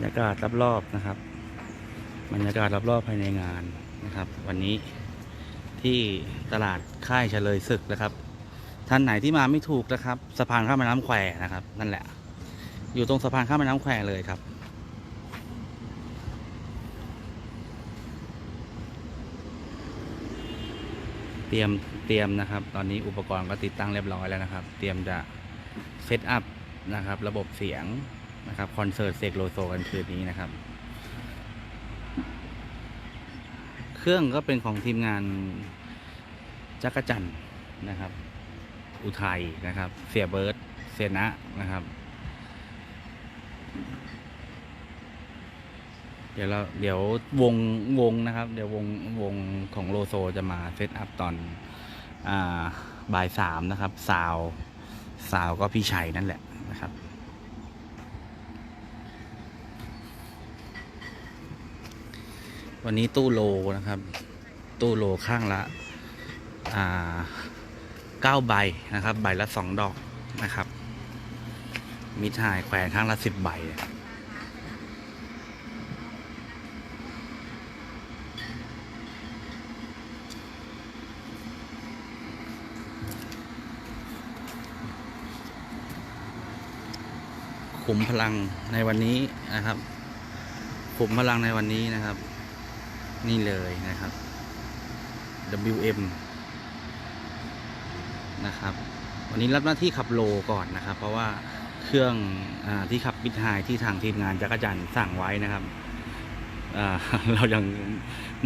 รยากาศรอบๆนะครับ บรรยากาศรอบๆภายในงานนะครับ วันนี้ที่ตลาดค่ายเฉลยศึกนะครับ ท่านไหนที่มาไม่ถูกนะครับ สะพานข้ามแม่น้ำแควนะครับ นั่นแหละ อยู่ตรงสะพานข้ามแม่น้ำแควเลยครับ เตรียมเตรียมนะครับ ตอนนี้อุปกรณ์ก็ติดตั้งเรียบร้อยแล้วนะครับ เตรียมจะเซตอัพนะครับ ระบบเสียง นะครับคอนเสิร์ตเสกโลโซกันคืนนี้นะครับ เครื่องก็เป็นของทีมงานจักรจันนะครับ อุทัยนะครับ เสียเบิร์ดเซนะนะครับ เดี๋ยวเราเดี๋ยววงวงนะครับ เดี๋ยววงวงของโลโซจะมาเซตอัพตอนอ่าบ่ายสามนะครับ สาวสาวก็พี่ชัยนั่นแหละนะครับ วันนี้ตู้โลนะครับ ตู้โลข้างละอ่าเก้าใบนะครับ ใบละสองดอกนะครับ มีถ่ายแขวนข้างละสิบใบขุมพลังในวันนี้นะครับขุมพลังในวันนี้นะครับ นี่เลยนะครับ WM นะครับ วันนี้รับหน้าที่ขับโลก่อนนะครับ เพราะว่าเครื่องอที่ขับบิดไฮที่ทางทีมงานจักรจันทร์สั่งไว้นะครับเรายัง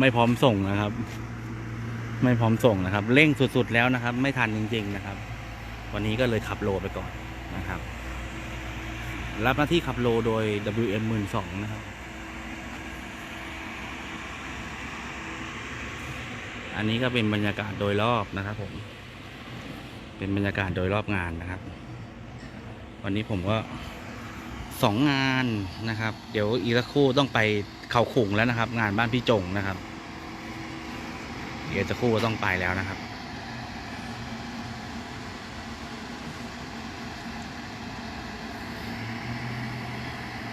ไม่พร้อมส่งนะครับ ไม่พร้อมส่งนะครับ เร่งสุดๆแล้วนะครับ ไม่ทันจริง ๆนะครับ วันนี้ก็เลยขับโลไปก่อนนะครับ รับหน้าที่ขับโลโดย WM 1 2 0 0นะครับ อันนี้ก็เป็นบรรยากาศโดยรอบนะครับผม เป็นบรรยากาศโดยรอบงานนะครับ วันนี้ผมก็สองงานนะครับ เดี๋ยวอีกสักครู่ต้องไปเขาขุงแล้วนะครับ งานบ้านพี่จงนะครับ เดี๋ยวจะครู่ก็ต้องไปแล้วนะครับ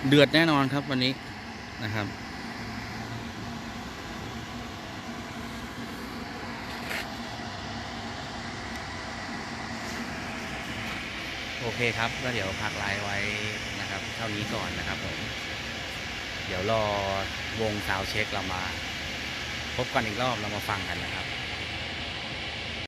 เดือดแน่นอนครับวันนี้นะครับ โอเคครับก็เดี๋ยวพักไลน์ไว้นะครับเท่านี้ก่อนนะครับผมเดี๋ยวรอวงซาวเช็คเรามา พบกันอีกรอบเรามาฟังกันนะครับ